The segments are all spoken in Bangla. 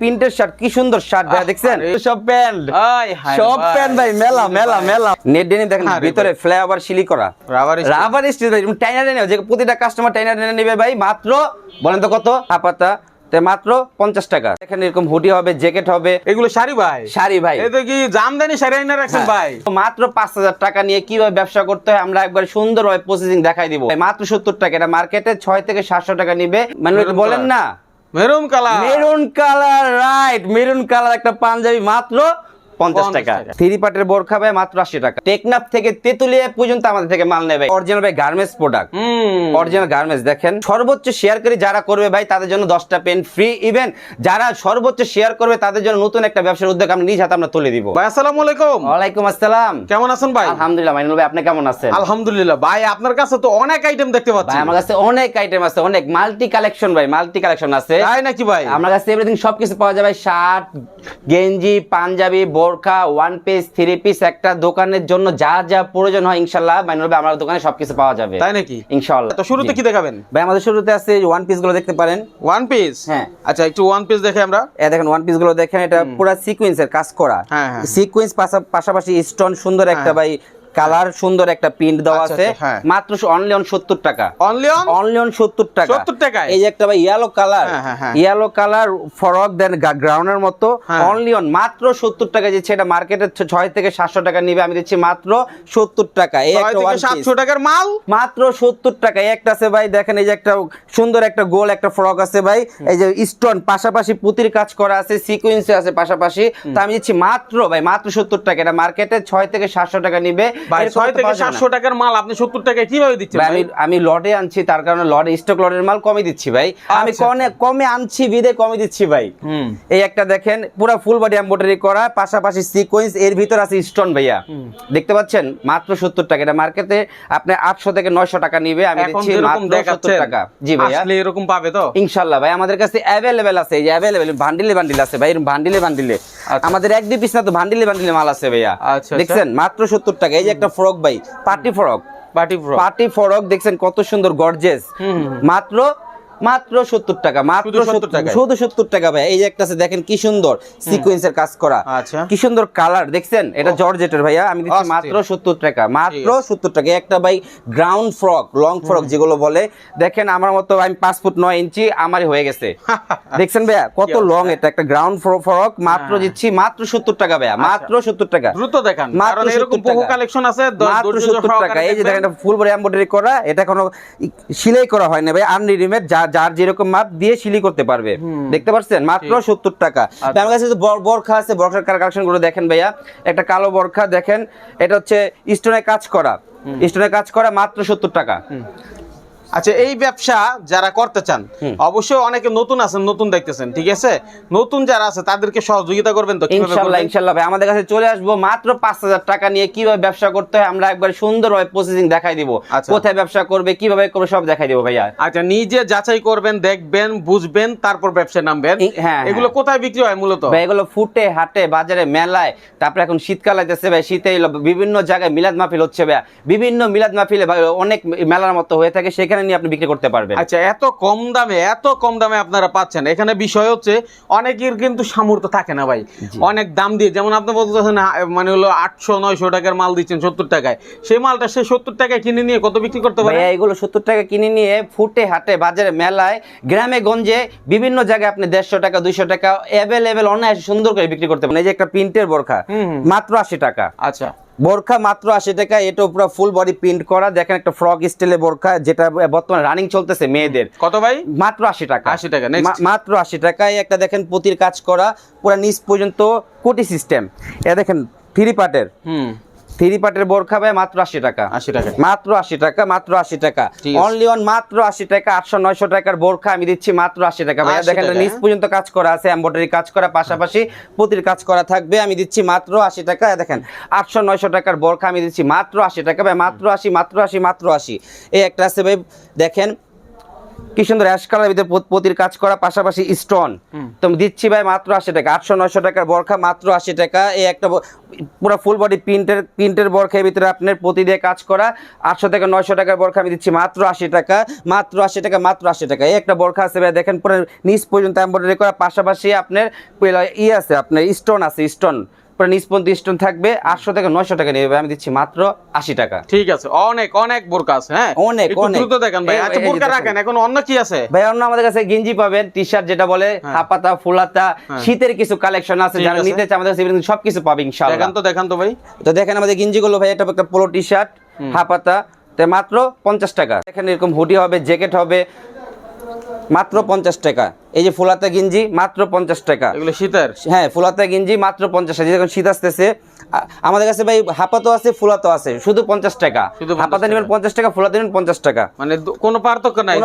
প্রিন্টের শার্ট কি সুন্দর শার্ট ভাই দেখছেন? সব প্যান্ট। সব প্যান্ট ভাই মেলা মেলা মেলা। নেট ডেনিম দেখেন ভিতরে শিলি করা। Rubber stitch. রাবার স্টিচ ভাই টাইনা টেনে যে প্রতিটা কাস্টমার টাইনা টেনে নেবে ভাই মাত্র বলেন তো কত? মাত্র পঞ্চাশ টাকা। এখানে এরকম হুডি হবে জ্যাকেট হবে। এগুলো শাড়ি ভাই? শাড়ি ভাই। কি জামদানি শাড়ি আইনা রাখছেন ভাই? মাত্র পাঁচ হাজার টাকা নিয়ে কীভাবে ব্যবসা করতে হয় আমরা একবার সুন্দরভাবে প্রসেসিং দেখাই দিব। মাত্র সত্তর টাকা এটা মার্কেটে ছয় থেকে সাতশো টাকা নিবে। মানে বলেন না। Maroon colour maroon colour right maroon colour একটা পাঞ্জাবি মাত্র পঞ্চাশ টাকা। থ্রি পার্টের বোরখা ভাই মাত্র আশি টাকা। টেকনাফ থেকে তেতুলিয়া পর্যন্ত আমাদের থেকে মাল নেবে। অরিজিনাল ভাই গার্মেন্টস প্রোডাক্ট অরিজিনাল গার্মেন্টস দেখেন। সর্বোচ্চ শেয়ার করে যারা করবে ভাই তাদের জন্য দশটা পেন ফ্রি ইভেন যারা সর্বোচ্চ শেয়ার করবে তাদের জন্য নতুন একটা ব্যবসার উদ্যোগ আমি নিজ হাতে আমরা তুলে দিব। ভাই আসসালামু আলাইকুম। ওয়ালাইকুম আসসালাম। কেমন আছেন ভাই? আলহামদুলিল্লাহ মাইনুল ভাই আপনি কেমন আছেন? আলহামদুলিল্লাহ। ভাই আপনার কাছে তো অনেক আইটেম দেখতে পাচ্ছি। আমার কাছে অনেক আইটেম আছে অনেক মাল্টি কালেকশন ভাই মাল্টি কালেকশন আছে। তাই নাকি ভাই? আমার কাছে এভরিথিং সবকিছু পাওয়া যাবে শার্ট গেঞ্জি পাঞ্জাবি বোরখা ওয়ান পিস থ্রি পিস একটা দোকানের জন্য যা যা প্রয়োজন হয় ইনশাল্লাহ মাইনুল ভাই আমার দোকানে সবকিছু পাওয়া যাবে। তাই নাকি? ইনশাল্লাহ। তো শুরুতে কি দেখাবেন? ভাই আমাদের শুরুতে আছে ওয়ান পিসগুলো দেখতে পারেন। ওয়ান পিস হ্যাঁ। আচ্ছা একটু ওয়ান পিস দেখে আমরা। এ দেখেন ওয়ান পিসগুলো দেখেন এটা পুরো সিকোয়েন্সের কাজ করা। হ্যাঁ, হ্যাঁ। সিকোয়েন্স পাশাপাশি স্টোন সুন্দর একটা হ্যাঁ। ভাই কালার সুন্দর একটা প্রিন্ট দেওয়া আচ্ছা, আছে। আচ্ছা, হ্যাঁ। মাত্র অনলি অন সত্তর টাকা। অনলি অন অনলি অন সত্তর টাকা। 70 টাকায়? এই যে একটা ভাই ইয়েলো কালার হ্যাঁ, হ্যাঁ, হ্যাঁ। ইয়েলো কালার ফরক দেন গ্রাউন্ডের মতো। হ্যাঁ। অনলি অন মাত্র সত্তর টাকা দিচ্ছে এটা মার্কেটে ছয় থেকে সাতশো টাকা নিবে। আমি দিচ্ছি মাত্র সত্তর টাকা। এই একটা। সাতশো টাকার মাল? মাত্র সত্তর টাকা। এই একটা আছে ভাই দেখেন এই যে একটা সুন্দর একটা গোল একটা ফ্রক আছে ভাই। এই যে স্টোন পাশাপাশি পুতির কাজ করা আছে সিকুয়েন্স আছে পাশাপাশি। তো আমি দিচ্ছি মাত্র ভাই মাত্র সত্তর টাকা। এটা মার্কেটে ছয় থেকে সাতশো টাকা নিবে। ভাই থেকে পাওয়া যাবে না। সাতশো টাকার মাল আপনি সত্তর টাকায় কীভাবে দিচ্ছেন ভাই, আমি আমি লটে আনছি তার কারণে লটে স্টক লটের মাল কমে দিচ্ছি ভাই। আমি আচ্ছা, কমে কমে আনছি বিদে কমে দিচ্ছি ভাই। এই একটা দেখেন পুরো ফুল বডি এমব্রয়ডারি করা পাশাপাশি সিকোয়েন্স এর ভিতর আছে স্টোন ভাইয়া। দেখতে পাচ্ছেন? মাত্র সত্তর টাকা। এটা মার্কেটে আপনি আটশো থেকে নয়শো টাকা নিবে আমি দিচ্ছি মাত্র টাকা। জি ভাইয়া। আসলে এরকম পাবে তো? ইনশাল্লাহ ভাই আমাদের কাছে অ্যাভেলেবেল আছে এই যে বান্ডিলে বান্ডিল আছে ভাই বান্ডিলে বান্ডিলে আচ্ছা। আমাদের এক দুই পিস না তো বান্ডিলে বান্ডিলে মাল আছে ভাইয়া। আচ্ছা, আচ্ছা। দেখছেন? মাত্র সত্তর টাকা। এই যে একটা ফ্রক ভাই party frock. Party frock. Party frock দেখছেন কত সুন্দর গর্জেস। মাত্র মাত্র সত্তর টাকা মাত্র সত্তর টাকা। শুধু সত্তর টাকা ভাই। এই যে একটা আছে দেখেন কি সুন্দর সিকোয়েন্সের কাজ করা। আচ্ছা। কি সুন্দর কালার দেখছেন? এটা জর্জেটের ভাইয়া আমি দিচ্ছি মাত্র সত্তর টাকা মাত্র সত্তর টাকা। একটা ভাই গ্রাউন্ড ফ্রক লং ফ্রক যেগুলো বলে দেখেন আমার মতো আমি পাঁচ ফুট নয় ইঞ্চি আমারই হয়ে গেছে। দেখছেন ভাইয়া? কত লং এটা একটা গ্রাউন্ড ফ্রক মাত্র হ্যাঁ। দিচ্ছি মাত্র সত্তর টাকা ভাইয়া মাত্র সত্তর টাকা। দ্রুত দেখান মাত্র এরকম বহু কালেকশন আছে মাত্র সত্তর টাকা। এই যে দেখেন ফুল বডি এমব্রয়ডারি করা এটা কোনো সিলাই করা হয় না ভাই আনরিডিমেড যার যার যেরকম মাপ দিয়ে শিলি করতে পারবে। দেখতে পাচ্ছেন? মাত্র সত্তর টাকা। আচ্ছা। আমার কাছে যে বর- বরখা আছে বরখার কালেকশনগুলো দেখেন ভাইয়া। একটা কালো বরখা দেখেন এটা হচ্ছে স্টোনে কাজ করা। স্টোনে কাজ করা মাত্র সত্তর টাকা। আচ্ছা এই ব্যবসা যারা করতে চান অবশ্যই অনেকে নতুন আছেন নতুন দেখতেছেন ঠিক আছে? নতুন যারা আছে তাদেরকে সহযোগিতা করবেন তো কীভাবে ইনশাল্লাহ ইনশাল্লাহ ভাই আমাদের কাছে চলে আসব মাত্র পাঁচ হাজার টাকা নিয়ে কীভাবে ব্যবসা করতে হয় আমরা একবার সুন্দরভাবে প্রসেসিং দেখাই দিব। আচ্ছা। কোথায় ব্যবসা করবে কীভাবে করবে সব দেখাই দিব ভাইয়া। আচ্ছা নিজে যাচাই করবেন দেখবেন বুঝবেন তারপর ব্যবসায় নামবেন। হ্যাঁ, এগুলো হ্যাঁ। কোথায় বিক্রি হয় মূলত? ভাই এগুলো ফুটে হাটে বাজারে মেলায় তারপরে এখন শীতকাল আইতেছে ভাই শীতে বিভিন্ন জায়গায় মিলাদ মাহফিল হচ্ছে ভাই বিভিন্ন মিলাদ মাহফিলে ভাই অনেক মেলার মতো হয়ে থাকে সেখানে নিয়ে আপনি বিক্রি করতে পারবেন। আচ্ছা এত কম দামে এত কম দামে আপনারা পাচ্ছেন। এখানে বিষয় হচ্ছে অনেকের কিন্তু সামর্থ্য থাকে না ভাই। অনেক দাম দিয়ে যেমন আপনি বলতেছেন মানে হলো আটশো নয়শো টাকার মাল দিচ্ছেন সত্তর টাকায়। সেই মালটা সে সত্তর টাকায় কিনে নিয়ে কত বিক্রি করতে পারে? এগুলো সত্তর টাকা কিনে নিয়ে ফুটে হাটে বাজারে মেলায় গ্রামে গঞ্জে বিভিন্ন জায়গায় আপনি দেড়শো টাকা দুইশো টাকা অ্যাভেলেবেল অনায়াসে সুন্দর করে বিক্রি করতে পারেন এই যে একটা প্রিন্টের বোরখা। মাত্র আশি টাকা। আচ্ছা। বোরখা মাত্র আশি টাকা এটা উপরে ফুল বডি প্রিন্ট করা। দেখেন একটা ফ্রক স্টাইলে বোরখা যেটা বর্তমানে রানিং চলতেছে মেয়েদের। কত ভাই? মাত্র আশি টাকা। 80 টাকা, মাত্র আশি টাকায় একটা দেখেন পুতির কাজ করা পুরো নিচ পর্যন্ত কোটি সিস্টেম এ দেখেন ফ্রি পার্টের হুম। থ্রি পার্টের বোরখা ভাই মাত্র আশি টাকা। আশি টাকা। মাত্র আশি টাকা মাত্র আশি টাকা। অনলি অন মাত্র আশি টাকা আটশো নয়শো টাকার বোরখা আমি দিচ্ছি মাত্র আশি টাকা। ভাইয়া দেখেন নিচ পর্যন্ত কাজ করা আছে এম্বয়ডারি কাজ করা পাশাপাশি পুতির কাজ করা থাকবে আমি দিচ্ছি মাত্র আশি টাকা। দেখেন আটশো নয়শো টাকার বোরখা আমি দিচ্ছি মাত্র আশি টাকা। ভাই মাত্র আশি মাত্র আশি মাত্র আশি। এই একটা আছে ভাই দেখেন কি সুন্দর অ্যাশ কালার ভিতরে পতির কাজ করা পাশাপাশি স্টোন তো দিচ্ছি ভাই মাত্র আশি টাকা আটশো নয়শো টাকার বরখা মাত্র আশি টাকা। এই একটা পুরো ফুল বডি প্রিন্টের প্রিন্টের বরখার ভিতরে আপনার পতি দিয়ে কাজ করা আটশো থেকে নয়শো টাকার বরখা আমি দিচ্ছি মাত্র আশি টাকা মাত্র আশি টাকা মাত্র আশি টাকা। এই একটা বরখা আছে ভাই দেখেন পুরো নিচ পর্যন্ত এম্ব্রয়ডারি করা পাশাপাশি আপনার ই আছে আপনার স্টোন আছে স্টোন পুরো নিচ পর্যন্ত স্টোন থাকবে। আটশো থেকে নয়শো টাকা আমি দিচ্ছি মাত্র আশি টাকা। ঠিক আছে। অনেক অনেক বোরকা আছে হ্যাঁ? অনেক, অনেক। দ্রুত দেখেন ভাই। এই- আচ্ছা বোরকা দেখেন। রাখেন এখন অন্য কি আছে? ভাই অন্য আমাদের কাছে গেঞ্জি পাবেন টি শার্ট যেটা বলে হাপাতা ফুলাতা শীতের কিছু কালেকশন আছে যারা নিতে চায় আমাদের কাছে সবকিছু পাবে ইনশাআল্লাহ। দেখান তো দেখান তো ভাই। তো দেখেন আমাদের গেঞ্জি গুলো ভাই এটা একটা পোলো টি শার্ট হাপাতা মাত্র পঞ্চাশ টাকা। এখানে এরকম হুডি হবে জ্যাকেট হবে। মাত্র পঞ্চাশ টাকা। এই যে ফুলাতা গেঞ্জি মাত্র পঞ্চাশ টাকা। এগুলো শীতের? হ্যাঁ ফুলাতা গেঞ্জি মাত্র পঞ্চাশ টাকা। যখন শীত আসতেছে। আমাদের কাছে ভাই হাপাতো আছে ফুলাতো আছে শুধু পঞ্চাশ টাকা। শুধু 50 হাপাতা নেবেন পঞ্চাশ টাকা ফুলাতা নেবেন পঞ্চাশ টাকা। মানে কোনো পার্থক্য নাই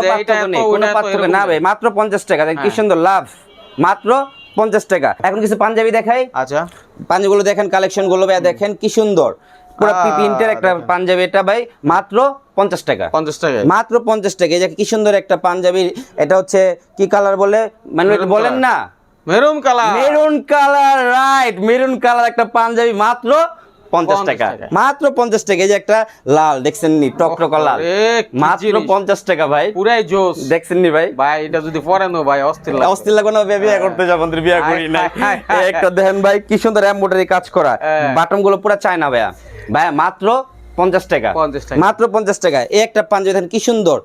কোনো পার্থক্য না। ভাই মাত্র পঞ্চাশ টাকা। কি হ্যাঁ। সুন্দর লাভ। মাত্র পঞ্চাশ টাকা। এখন কিছু পাঞ্জাবি দেখাই। আচ্ছা। পাঞ্জাবিগুলো দেখেন কালেকশনগুলো ভাই দেখেন কি সুন্দর। পুরো প্রিন্টের একটা পাঞ্জাবি এটা ভাই মাত্র পঞ্চাশ টাকা। পঞ্চাশ টাকা মাত্র পঞ্চাশ টাকা। এই যে কি সুন্দর একটা পাঞ্জাবি এটা হচ্ছে কি কালার বলে? মানে বলেন না। Maroon colour maroon colour right maroon colour একটা পাঞ্জাবি মাত্র পঞ্চাশ টাকা। মাত্র পঞ্চাশ টাকা এই যে একটা লাল দেখছেন নি টকটকা লাল। মাত্র পঞ্চাশ টাকা ভাই। পুরাই জোস। দেখছেন নি ভাই? ভাই এটা যদি পরেন ভাই অস্থির। অস্থির লাগবে না বিয়ে করতে যাব বিয়ে করি না হায়, হায়, হায়, একটা দেখেন ভাই কি সুন্দর এমব্রয়ডারি কাজ করা। হ্যাঁ। বাটনগুলো পুরা চায় না ভাইয়া। ভাইয়া মাত্র পঞ্চাশ টাকা। মাত্র পঞ্চাশ টাকা। এই একটা পাঞ্জাবি দেখেন কি সুন্দর।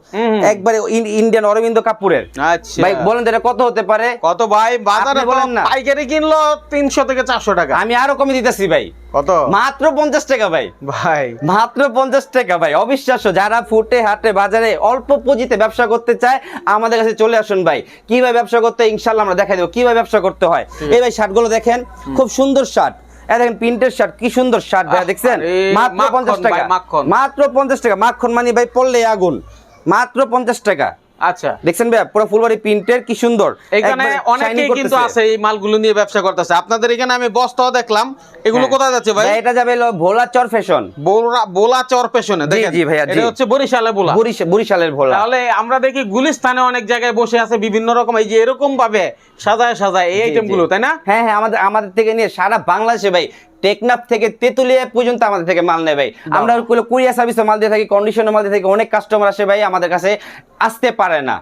একবারে ইন্ডিয়ান অরবিন্দ কাপুরের। আচ্ছা। ভাই বলেন এটা কত হতে পারে? কত ভাই? বাজারে বলেন না। পাইকারি কিনলো তিনশো থেকে চারশো টাকা। আমি আরও কমে দিতেছি ভাই। কত? মাত্র পঞ্চাশ টাকা ভাই। ভাই। মাত্র পঞ্চাশ টাকা ভাই। অবিশ্বাস্য যারা ফুটে হাটে বাজারে অল্প পুঁজিতে ব্যবসা করতে চায় আমাদের কাছে চলে আসুন ভাই। কীভাবে ব্যবসা করতে ইনশাল্লাহ আমরা দেখাই দেবো। কীভাবে ব্যবসা করতে হয়? এই ভাই শার্টগুলো দেখেন খুব সুন্দর শার্ট। এই দেখেন প্রিন্টের শার্ট কি সুন্দর শার্ট ভাই দেখছেন? মাত্র পঞ্চাশ টাকা। মাত্র পঞ্চাশ টাকা। মাখন মানি ভাই পড়লে আগুন। মাত্র পঞ্চাশ টাকা। আচ্ছা। দেখছেন ভাই পুরো ফুলবাড়ি প্রিন্টের কি সুন্দর। এখানে অনেকেই কিন্তু আছে এই মালগুলো নিয়ে ব্যবসা করতেছে। আপনাদের এখানে আমি বস্তাও দেখলাম। এগুলো হ্যাঁ। কোথায় যাচ্ছে ভাই? ভাই, এটা যাবে হলো ফ্যাশন বোলা বোলা দেখেন। জি ভাইয়া, এটা হচ্ছে বরিশালে বোলা বরিশালের ভোলা। তাহলে আমরা দেখি গুলিস্তানে অনেক জায়গায় বসে আছে বিভিন্ন রকম এই যে এরকম ভাবে সাজায় সাজায় এই জি, আইটেমগুলো তাই না? হ্যাঁ হ্যাঁ আমাদের আমাদের থেকে নিয়ে সারা বাংলাদেশে ভাই টেকনাফ থেকে তেতুলিয়া পর্যন্ত আমাদের থেকে মাল নেয় ভাই। আমরা কুরিয়ার সার্ভিসে মাল দিয়ে থাকি কন্ডিশনে মাল দিয়ে থাকি অনেক কাস্টমার আসে ভাই আমাদের কাছে আসতে পারে না।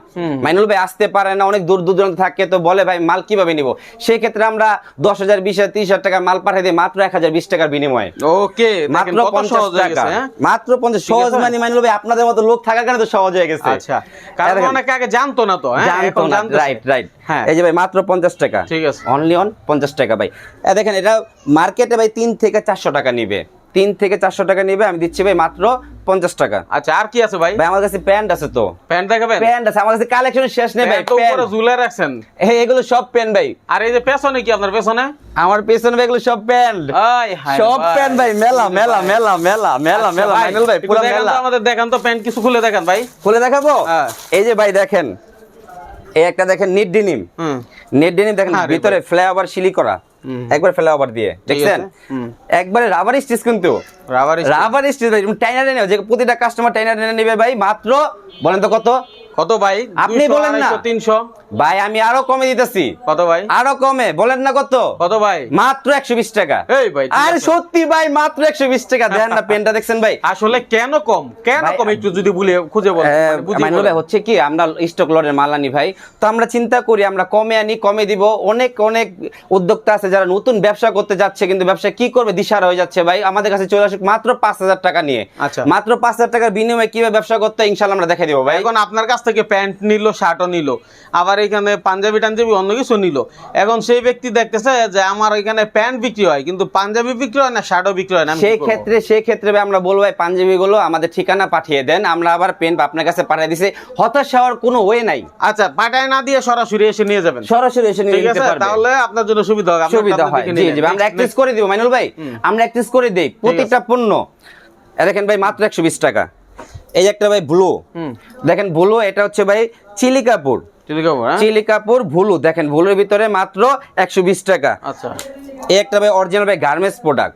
মাইনুল ভাই আসতে পারে না অনেক দূর দূর দূরান্ত থাকে তো বলে ভাই মাল কীভাবে নিব? সেই ক্ষেত্রে আমরা দশ হাজার বিশ হাজার তিরিশ হাজার টাকা মাল পাঠিয়ে দিই মাত্র এক হাজার বিশ টাকার বিনিময়ে। ওকে মাত্র পঞ্চাশ টাকা। হ্যাঁ? মাত্র পঞ্চাশ সহজ মানে মাইনুল ভাই আপনাদের মতো লোক থাকার কারণে তো সহজ হয়ে গেছে। আচ্ছা কারণ। অনেকে আগে জানতো না তো হ্যাঁ? জানতো না রাইট রাইট হ্যাঁ। এই যে ভাই মাত্র পঞ্চাশ টাকা। ঠিক আছে। অনলি অন পঞ্চাশ টাকা ভাই। এ দেখেন এটা মার্কেটে ভাই তিন থেকে চারশো টাকা নিবে। তিন থেকে চারশো টাকা নিবে আমি দিচ্ছি ভাই মাত্র পঞ্চাশ টাকা। আচ্ছা আর কি আছে ভাই? ভাই আমার কাছে প্যান্ট আছে তো। প্যান্ট দেখাবেন? প্যান্ট আছে আমার কাছে কালেকশন শেষ নেই ভাই প্যান্ট ঝুলে রাখছেন। এই এগুলো সব প্যান্ট ভাই। আর এই যে পেছনে কি আপনার পেছনে? আমার পেছনে ভাই এগুলো সব প্যান্ট। আয় হায় সব প্যান্ট ভাই মেলা মেলা মেলা মেলা মেলা আচ্ছা মেলা ভাই, মাইনুল ভাই পুরো মেলা। আমাদের দেখান তো প্যান্ট কিছু খুলে দেখান ভাই। খুলে দেখাবো? হ্যাঁ। এই যে ভাই দেখেন। এই একটা দেখেন নিট ডিনিম। হুম। নেট ডেনিম দেখেন ভিতরে ফ্লাইওভার সিলি করা একবার ফেলা ওভার দিয়ে দেখছেন। একবারে রাবার স্টিচ কিন্তু। রাবার রাবার স্টিচ ভাই টাইনার নেবে যে প্রতিটা কাস্টমার টাইনার নেবে ভাই মাত্র বলেন তো কত? কত ভাই? আপনি বলেন না। তিনশো? ভাই আমি আরও কমে দিতেছি। কত ভাই? আরও কমে বলেন না কত? কত ভাই? মাত্র একশো বিশ টাকা। এই ভাই, আর সত্যি ভাই মাত্র একশো বিশ টাকা। দেন না পেনটা দেখছেন ভাই। আসলে কেন কম? কেন কম? একটু যদি বলে খুঁজে বল আহ, ভাই হচ্ছে কি আমরা স্টক লটের মাল আনি ভাই। তো আমরা চিন্তা করি আমরা কমে আনি কমে দিব। অনেক অনেক উদ্যোক্তা আছে যারা নতুন ব্যবসা করতে যাচ্ছে কিন্তু ব্যবসা কি করবে? দিশার হয়ে যাচ্ছে ভাই। আমাদের কাছে চলে আসুক মাত্র পাঁচ হাজার টাকা নিয়ে। আচ্ছা। মাত্র পাঁচ হাজার টাকার বিনিময়ে কীভাবে ব্যবসা করতে ইনশাল্লাহ আমরা দেখে দিব ভাই। এখন আপনার কাছ থেকে প্যান্ট নিল শার্টও নিল। আবার এখানে পাঞ্জাবি টাঞ্জাবি অন্য কিছু নিল। এখন সেই ব্যক্তি দেখতেছে যে আমার এখানে প্যান্ট বিক্রি হয় কিন্তু পাঞ্জাবি বিক্রি হয় না শার্টও বিক্রি হয় না সেই ক্ষেত্রে সেই ক্ষেত্রে আমরা বলব ভাই পাঞ্জাবি গুলো আমাদের ঠিকানা পাঠিয়ে দেন। আমরা আবার পেন আপনার কাছে পাঠিয়ে দিছি। হতাশ হওয়ার কোনো ওয়ে নাই। আচ্ছা পাঠায় না দিয়ে সরাসরি এসে নিয়ে যাবেন। সরাসরি এসে নিয়ে নিতে আছে? তাহলে আপনার জন্য সুবিধা হবে। সুবিধা হয়। জি জি আমরা অ্যাক্সেস করে দিব মাইনুল ভাই। আমরা অ্যাক্সেস করে দেই। প্রত্যেকটা পণ্য। দেখেন ভাই মাত্র একশো বিশ টাকা। এই একটা ভাই ব্লু। দেখেন ব্লু এটা হচ্ছে ভাই চিলি কাপড়। আছে হ্যাঁ? চিলি কাপড় ভুলু দেখেন ভুলুর ভিতরে মাত্র একশো বিশ টাকা। আচ্ছা। এই একটা ভাই অরিজিনাল ভাই গার্মেন্টস প্রোডাক্ট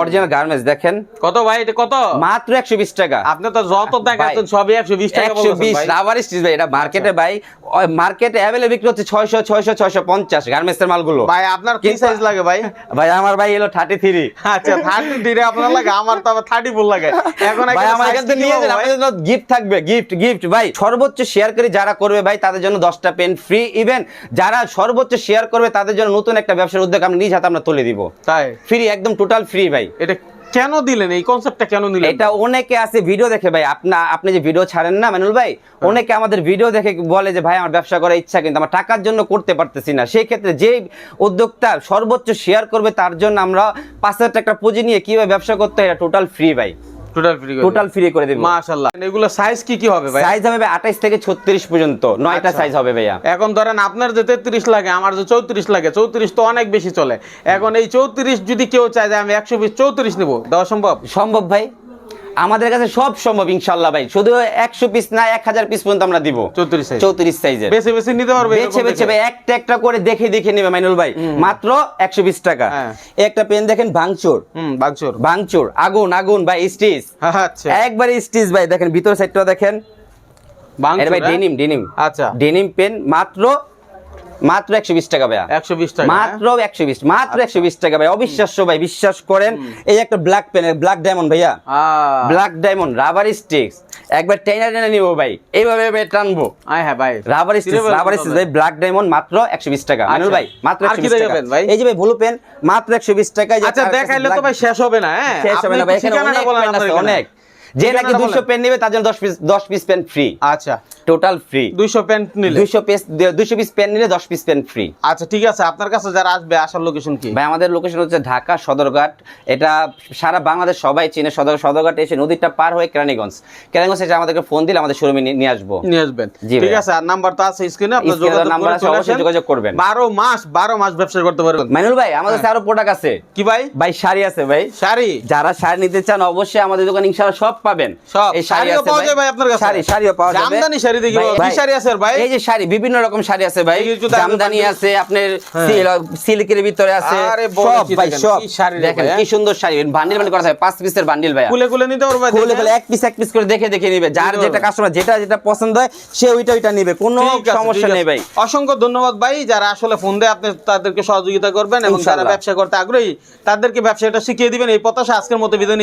অরিজিনাল গার্মেন্টস দেখেন। কত ভাই এটা কত? মাত্র একশো বিশ টাকা। আপনি তো যত দেখাচ্ছেন সবই একশো বিশ টাকা একশো বলতেছেন বিশ ভাই। আচ্ছা। রাবার স্টিচ ভাই এটা মার্কেটে ভাই মার্কেটে অ্যাভেলেবল বিক্রি হচ্ছে ছয়শো ছয়শো ছয়শো পঞ্চাশ গার্মেন্টস এর মালগুলো। ভাই আপনার কি সাইজ লাগে ভাই? ভাই আমার ভাই এলো থার্টি থ্রি আচ্ছা থার্টি ডিরে আপনার লাগে আমার তো আবার থার্টি ফোর লাগে। এখন ভাই আমার কাছে নিয়ে যান আপনাদের জন্য গিফট থাকবে গিফট গিফট ভাই সর্বোচ্চ শেয়ার করে যারা করবে ভাই তাদের জন্য দশটা পেন ফ্রি ইভেন যারা সর্বোচ্চ শেয়ার করবে তাদের জন্য নতুন একটা ব্যবসার উদ্যোগ আমরা নিজ হাতে আমরা তুলে দিব। তাই? ফ্রি একদম টোটাল ফ্রি ভাই। এটা কেন দিলেন? এই কনসেপ্টটা কেন দিলেন এটা অনেকে আছে ভিডিও দেখে ভাই। আপনা আপনি যে ভিডিও ছাড়েন না মানুল ভাই হ্যাঁ। অনেকে আমাদের ভিডিও দেখে বলে যে ভাই আমার ব্যবসা করার ইচ্ছা কিন্তু আমার টাকার জন্য করতে পারতেছি না। সেই ক্ষেত্রে যে উদ্যোক্তা সর্বোচ্চ শেয়ার করবে তার জন্য আমরা পাঁচ হাজার টাকা পুঁজি নিয়ে কীভাবে ব্যবসা করতে হয় এটা টোটাল ফ্রি ভাই। টোটাল ফ্রি টোটাল ফ্রি করে দেবো। মাশাআল্লাহ। এগুলো সাইজ কি কি হবে ভাই? সাইজ হবে ভাই আঠাইশ থেকে ছত্রিশ পর্যন্ত। নয়টা আচ্ছা। সাইজ হবে ভাইয়া। এখন ধরেন আপনার যে তেত্রিশ লাগে আমার যে চৌত্রিশ লাগে চৌত্রিশ তো অনেক বেশি চলে। এখন এই চৌত্রিশ যদি কেউ চায় যে আমি একশো বিশ চৌত্রিশ নেব দেওয়া সম্ভব? সম্ভব ভাই। আমাদের কাছে সব সম্ভব ইনশাল্লাহ ভাই। শুধু একশো পিস না এক হাজার পিস পর্যন্ত আমরা দিব। চৌত্রিশ সাইজ চৌত্রিশ সাইজের বেছে বেছে নিতে পারবে বেছে বেছে ভাই একটা একটা করে দেখে দেখে নেবে মাইনুল ভাই। মাত্র একশো বিশ টাকা। হ্যাঁ। একটা পেন দেখেন ভাঙচুর। হুম বাগচোর ভাঙচুর আগুন আগুন ভাই স্টিচ। আচ্ছা। একবারে স্টিচ ভাই দেখেন ভিতর সাইডটা দেখেন। ভাই হ্যাঁ? ডেনিম ডেনিম আচ্ছা। ডেনিম পেন মাত্র মাত্র একশো বিশ টাকা ভাইয়া। একশো বিশ টাকা হ্যাঁ? মাত্র একশো বিশ মাত্র একশো বিশ টাকা ভাই অবিশ্বাস্য ভাই বিশ্বাস করেন এই একটা ব্ল্যাক পেন ব্ল্যাক ডায়মন্ড ভাইয়া। ব্ল্যাক ডায়মন্ড রাবার স্টিক্স একবার টেনা টেনে নিবো ভাই এইভাবে ভাই টানবো। আয় হ্যাঁ ভাই। রাবার স্টিচ কিরে রাবার স্টিচ ভাই? ব্ল্যাক ডায়মন্ড মাত্র 120 টাকা। আনুল ভাই মাত্র কি 120 টাকা ভাই? এই যে ভাই ব্লু পেন মাত্র 120 টাকা এই আচ্ছা দেখাইলে তো ভাই শেষ হবে না হ্যাঁ? শেষ হবে না ভাই এখানে। অনেক। যে নাকি 200 পেন নেবে তার জন্য 10 পিস 10 পিস পেন ফ্রি আচ্ছা। টোটাল ফ্রি দুইশো প্যান্ট নিলে? 200 পিস 200 পিস পেন নিলে 10 পিস পেন ফ্রি আচ্ছা ঠিক আছে। আপনার কাছে যারা আসবে আসার লোকেশন কি? ভাই আমাদের লোকেশন হচ্ছে ঢাকা সদরঘাট। এটা সারা বাংলাদেশ সবাই চিনে। সদর সদরঘাটে এসে নদীটা পার হয়ে কেরানীগঞ্জ। কেরানীগঞ্জ এসে আমাদেরকে ফোন দিলে আমাদের শোরুমে নিয়ে আসব। নিয়ে আসবেন। ঠিক আছে আর নাম্বার তো আছে স্ক্রিনে আপনি Screen এ যোগাযোগ নাম্বার আছে, অবশ্যই যোগাযোগ করবেন। 12 মাস 12 মাস ব্যবসা করতে পারবেন। মাইনুল ভাই আমাদের কাছে আরও প্রোডাক্ট আছে। কি ভাই? ভাই শাড়ি আছে ভাই। শাড়ি? যারা শাড়ি নিতে চান অবশ্যই আমাদের দোকানে ইনশাআল্লাহ সব পাবেন। সব। এই শাড়িও পাওয়া যায় ভাই আপনার কাছে? শাড়ি শাড়িও পাওয়া যাবে। জামদানি শাড়ি দেখি কি শাড়ি আছে ভাই? এই যে শাড়ি বিভিন্ন রকম শাড়ি আছে ভাই। জামদানি আছে আপনার হ্যাঁ। সিল্কের ভিতরে আছে। সব কি ভাই সব। শাড়ি দেখেন কি সুন্দর শাড়ি। বান্ডিল বান্ডিল করা থাকে পাঁচ পিসের বান্ডিল ভাই খুলে খুলে নিতে পারবে খুলে খুলে এক পিস এক পিস করে দেখে দেখে নিবে। যার যেটা কাস্টমার যেটা যেটা পছন্দ হয় সে ওইটা ওইটা নিবে। কোনো সমস্যা নেই ভাই। অসংখ্য ধন্যবাদ ভাই যারা আসলে ফোন দিয়ে আপনি তাদেরকে সহযোগিতা করবেন এবং যারা ব্যবসা করতে আগ্রহী তাদেরকে ব্যবসাটা শিখিয়ে দিবেন। এই প্রত্যাশা আজকের মতো বিদায়।